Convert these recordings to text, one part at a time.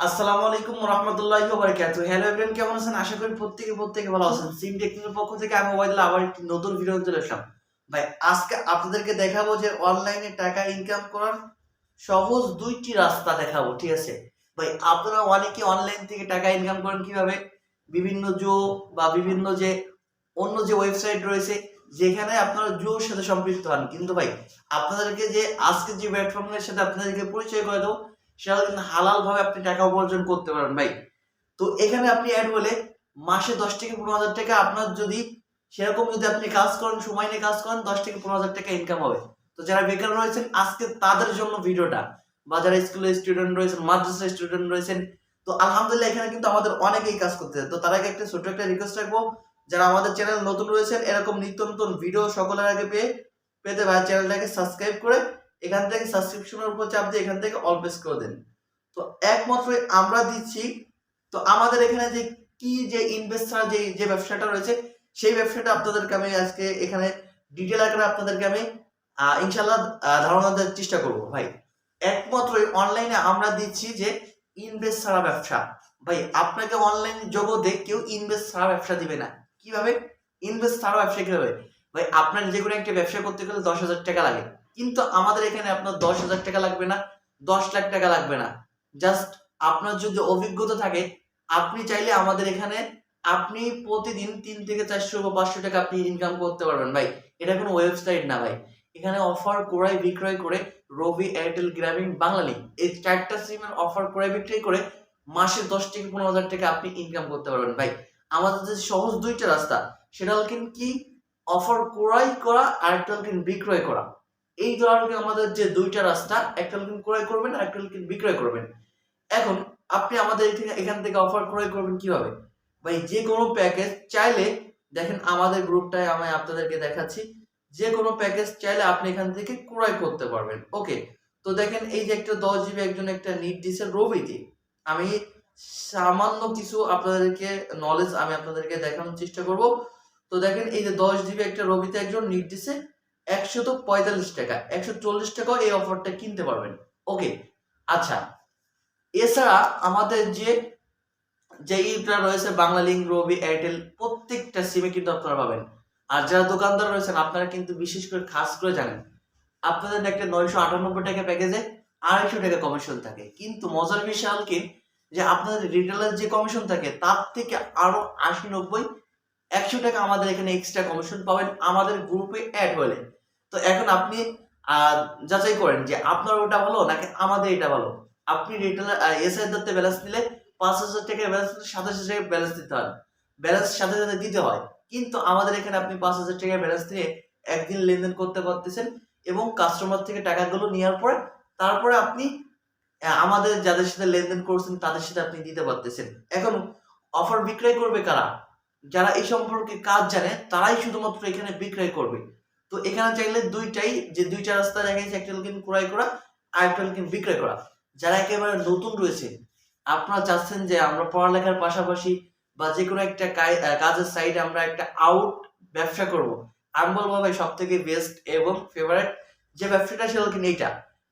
আসসালামু আলাইকুম রহমতুল্লাহি বারাকাতুহু। হ্যালো এভরিওয়ান কেমন আছেন? আশা করি প্রত্যেকে প্রত্যেকে ভালো আছেন। সিম টেকনিকের পক্ষ থেকে আমি ওয়াইদুল আবার একটি নতুন ভিডিও চলে আসলাম। ভাই, আজকে আপনাদেরকে দেখাবো যে অনলাইনে টাকা ইনকাম করার সহজ দুইটি রাস্তা দেখাবো, ঠিক আছে? ভাই, আপনারা অনেকে অনলাইন থেকে টাকা ইনকাম করেন কীভাবে? বিভিন্ন জো বা বিভিন্ন যে অন্য যে ওয়েবসাইট রয়েছে, যেখানে আপনারা জোর সাথে সম্পৃক্ত হন। কিন্তু ভাই, আপনাদেরকে যে আজকে যে প্ল্যাটফর্মের সাথে আপনাদেরকে পরিচয় করে দেবো সেটা কিন্তু হালাল ভাবে আপনি টাকা উপার্জন করতে পারেন, ভাই। তো এখানে আপনি অ্যাড বলে মাসে দশ থেকে পনেরো হাজার টাকা আপনার যদি সেরকম যদি আপনি কাজ করেন, সময় নিয়ে কাজ করেন, দশ থেকে পনেরো হাজার টাকা ইনকাম হবে। তো যারা বেকার রয়েছেন, আজকে তাদের জন্য ভিডিওটা। বা যারা স্কুলের স্টুডেন্ট রয়েছেন, মাদ্রাসার স্টুডেন্ট রয়েছেন, তো আলহামদুলিল্লাহ এখানে কিন্তু আমাদের অনেকেই কাজ করতে তো তার আগে একটা ছোট একটা রিকোয়েস্ট রাখব। যারা আমাদের চ্যানেল নতুন রয়েছেন, এরকম নিত্য নতুন ভিডিও সকলের আগে পেয়ে, পেতে ভাই চ্যানেলটাকে সাবস্ক্রাইব করে এখান থেকে সাবস্ক্রিপশনের উপর চাপ দিয়ে এখান থেকে অল প্রেস করে দেন। তো একমাত্র আমরা দিচ্ছি, তো আমাদের এখানে যে কি যে ইনভেস্টার যে যে ব্যবসাটা রয়েছে, সেই ব্যবসাটা আপনাদেরকে আমি আজকে এখানে ডিটেল আকারে আপনাদেরকে আমি ইনশাল্লাহ ধারণা দেওয়ার চেষ্টা করব, ভাই। একমাত্র অনলাইনে আমরা দিচ্ছি যে ইনভেস্ট ছাড়া ব্যবসা। ভাই, আপনাকে অনলাইন জগতে কেউ ইনভেস্ট ছাড়া ব্যবসা দিবে না। কীভাবে? ইনভেস্ট ছাড়া ব্যবসা কীভাবে? ভাই, আপনার যে কোনো একটা ব্যবসা করতে গেলে দশ হাজার টাকা লাগে। কিন্তু আমাদের এখানে আপনার দশ হাজার টাকা লাগবে না, দশ লাখ টাকা লাগবে না। জাস্ট আপনার যদি অভিজ্ঞতা থাকে, আপনি চাইলে আমাদের এখানে আপনি প্রতিদিন তিন থেকে চারশো বা পাঁচশো টাকা আপনি ইনকাম করতে পারবেন। ভাই, এটা কোনো ওয়েবসাইট না ভাই। এখানে অফার ক্রয় বিক্রয় করে রবি এয়ারটেল গ্রামীণ বাঙালি এই চারটা সিমের অফার ক্রয় বিক্রয় করে মাসে দশ থেকে পনেরো হাজার টাকা আপনি ইনকাম করতে পারবেন। ভাই, আমাদের যে সহজ দুইটা রাস্তা, সেটা হল কি? অফার ক্রয় করা, আর একটা কিন্তু বিক্রয় করা। এই ধরনের আমাদের যে দুইটা রাস্তা, একটা কিন্তু ক্রয় করবেন, আর একটা কিন্তু বিক্রয় করবেন। এখন আপনি আমাদের এখান থেকে অফার ক্রয় করবেন কীভাবে? ভাই যে কোনো প্যাকেজ চাইলে, দেখেন আমাদের গ্রুপটায় আমি আপনাদেরকে দেখাচ্ছি যে কোনো প্যাকেজ চাইলে আপনি এখান থেকে ক্রয় করতে পারবেন। ওকে তো দেখেন এই যে একটা দশ জিবি একজন একটা নিট দিছে রবিতে আমি সামান্য কিছু আপনাদেরকে নলেজ আমি আপনাদেরকে দেখানোর চেষ্টা করব। তো দেখেন এই যে দশ জিবি একটা রবিতে একজন নিট দিছে একশো তো পঁয়তাল্লিশ টাকা একশো চল্লিশ টাকাও এই অফারটা কিনতে পারবেন। ওকে আচ্ছা এছাড়া আমাদের যে যে ইটা রয়েছে বাংলালিংক রবি এয়ারটেল প্রত্যেকটা সিমে কিন্তু আপনারা পাবেন। আর যারা দোকানদার রয়েছেন, আপনারা কিন্তু বিশেষ করে খাস করে জানেন, আপনাদের একটা নয়শো আটানব্বই টাকা প্যাকেজে আড়াইশো টাকা কমিশন থাকে। কিন্তু মজার বিষয় কি? যে আপনাদের রিটেলার যে কমিশন থাকে, তার থেকে আরও আশি নব্বই একশো টাকা আমাদের এখানে এক্সট্রা কমিশন পাবেন, আমাদের গ্রুপে অ্যাড হলে। তো এখন আপনি যাচাই করেন যে আপনার ওটা ভালো নাকি আমাদের এটা ভালো। আপনি রিটেলার এসআই দত্তে ব্যালেন্স দিলে পাঁচ হাজার টাকার ব্যালেন্স দিলে সাতাশ হাজার টাকা ব্যালেন্স দিতে হয়। ব্যালেন্স সাথে সাথে দিতে হয়। কিন্তু আমাদের এখানে আপনি পাঁচ হাজার টাকার ব্যালেন্স দিয়ে একদিন লেনদেন করতে পারতেছেন এবং কাস্টমার থেকে টাকাগুলো নেওয়ার পরে, তারপরে আপনি আমাদের যাদের সাথে লেনদেন করছেন তাদের সাথে আপনি দিতে পারতেছেন। এখন অফার বিক্রয় করবে কারা? যারা এই সম্পর্কে কাজ জানে, তারাই শুধুমাত্র এখানে বিক্রয় করবে। তো এখানে চাইলে দুইটাই, যে দুইটা রাস্তা দেখা গেছে, একটা হলো ক্রয় করা, আর একটা হলো বিক্রয় করা। যারা একেবারে নতুন রয়েছে, আপনারা চাচ্ছেন যে আমরা পড়ালেখার পাশাপাশি বা যে কোনো একটা কাজের সাইডে আমরা একটা আউট ব্যবসা করব। আমি বলব ভাই সব থেকে বেস্ট এবং ফেভারিট যে ব্যবসাটা, সেটা কিন্তু এইটা।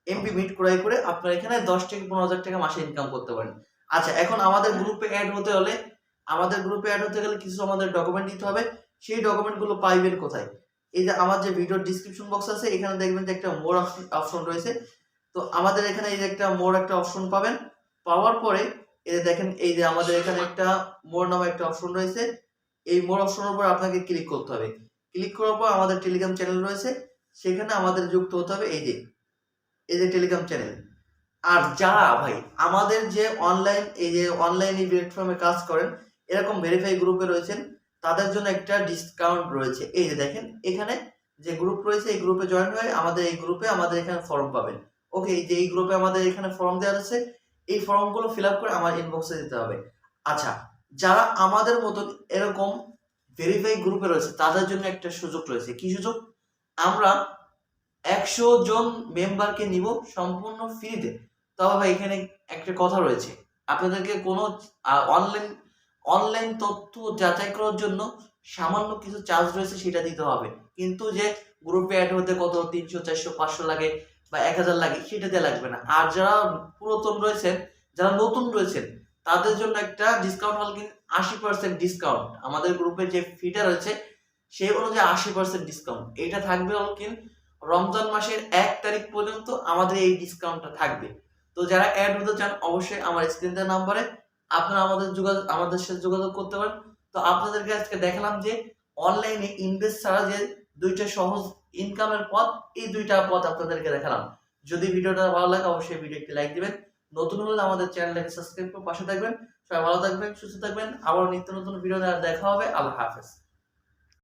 এমপি মিট ক্রয় করে আপনারা এখানে দশ থেকে পনেরো হাজার টাকা মাসে ইনকাম করতে পারেন। আচ্ছা এখন আমাদের গ্রুপে অ্যাড হতে হলে আমাদের গ্রুপে অ্যাড হতে গেলে কিছু আমাদের ডকুমেন্ট দিতে হবে। সেই ডকুমেন্টগুলো পাইবেন কোথায়? এই যে আমার যে ভিডিও ডিসক্রিপশন বক্স আছে, এখানে দেখবেন যে একটা মোর অপশন রয়েছে। তো আমাদের এখানে এই যে একটা মোর একটা অপশন পাবেন। পাওয়ার পরে এই যে দেখেন, এই যে আমাদের এখানে একটা মোর নামে একটা অপশন রয়েছে। এই মোর অপশনের উপর আপনাকে ক্লিক করতে হবে। ক্লিক করার পর আমাদের টেলিগ্রাম চ্যানেল রয়েছে। সেখানে আমাদের যুক্ত হতে হবে এই যে এই যে টেলিগ্রাম চ্যানেল আর যারা ভাই, আমাদের যে অনলাইন এই যে অনলাইন প্ল্যাটফর্মে কাজ করেন এরকম ভেরিফাই গ্রুপে রয়েছেন, তাদের জন্য একটা ডিসকাউন্ট রয়েছে। এই যে দেখেন, এখানে যে গ্রুপ রয়েছে, এই গ্রুপে জয়েন হয়ে আমাদের এই গ্রুপে আমাদের এখানে ফর্ম পাবেন। ওকে যে এই গ্রুপে আমাদের এখানে ফর্ম দেওয়া আছে এই ফর্মগুলো ফিল আপ করে আমার ইনবক্সে দিতে হবে। আচ্ছা যারা আমাদের মতন এরকম ভেরিফাই গ্রুপে রয়েছে, তাদের জন্য একটা সুযোগ রয়েছে। কি সুযোগ? আমরা একশো জন মেম্বারকে নিব সম্পূর্ণ ফ্রিতে তবে ভাই, এখানে একটা কথা রয়েছে। আপনাদেরকে কোনো অনলাইন অনলাইন তথ্য যাচাই করার জন্য সামান্য কিছু চার্জ রয়েছে, সেটা দিতে হবে। কিন্তু যে গ্রুপে অ্যাড হতে কত, তিনশো, চারশো, পাঁচশো লাগে বা এক হাজার লাগে, সেটা দিয়ে লাগবে না। আর যারা পুরাতন রয়েছেন, যারা নতুন রয়েছেন, তাদের জন্য একটা ডিসকাউন্ট হল কিন্তু আশি পার্সেন্ট ডিসকাউন্ট আমাদের গ্রুপে যে ফিটা রয়েছে সেই অনুযায়ী আশি পার্সেন্ট ডিসকাউন্ট এটা থাকবে হল কিন্তু রমজান মাসের এক তারিখ পর্যন্ত আমাদের এই ডিসকাউন্টটা থাকবে। তো যারা অ্যাড হতে চান, অবশ্যই আমার স্ক্রিন নাম্বারে আপনারা আমাদের যোগাযোগ, আমাদের সাথে যোগাযোগ করতে পারেন। তো আপনাদেরকে আজকে দেখালাম যে অনলাইনে ইনভেস্ট ছাড়া যে দুইটা সহজ ইনকামের পথ, এই দুইটা পথ আপনাদেরকে দেখালাম। যদি ভিডিওটা ভালো লাগে, অবশ্যই ভিডিও একটি লাইক দিবেন। নতুন হলে আমাদের চ্যানেলটাকে সাবস্ক্রাইব করে পাশে থাকবেন। সবাই ভালো থাকবেন, সুস্থ থাকবেন। আবার নিত্য নতুন ভিডিও দেখা হবে। আল্লাহ হাফেজ।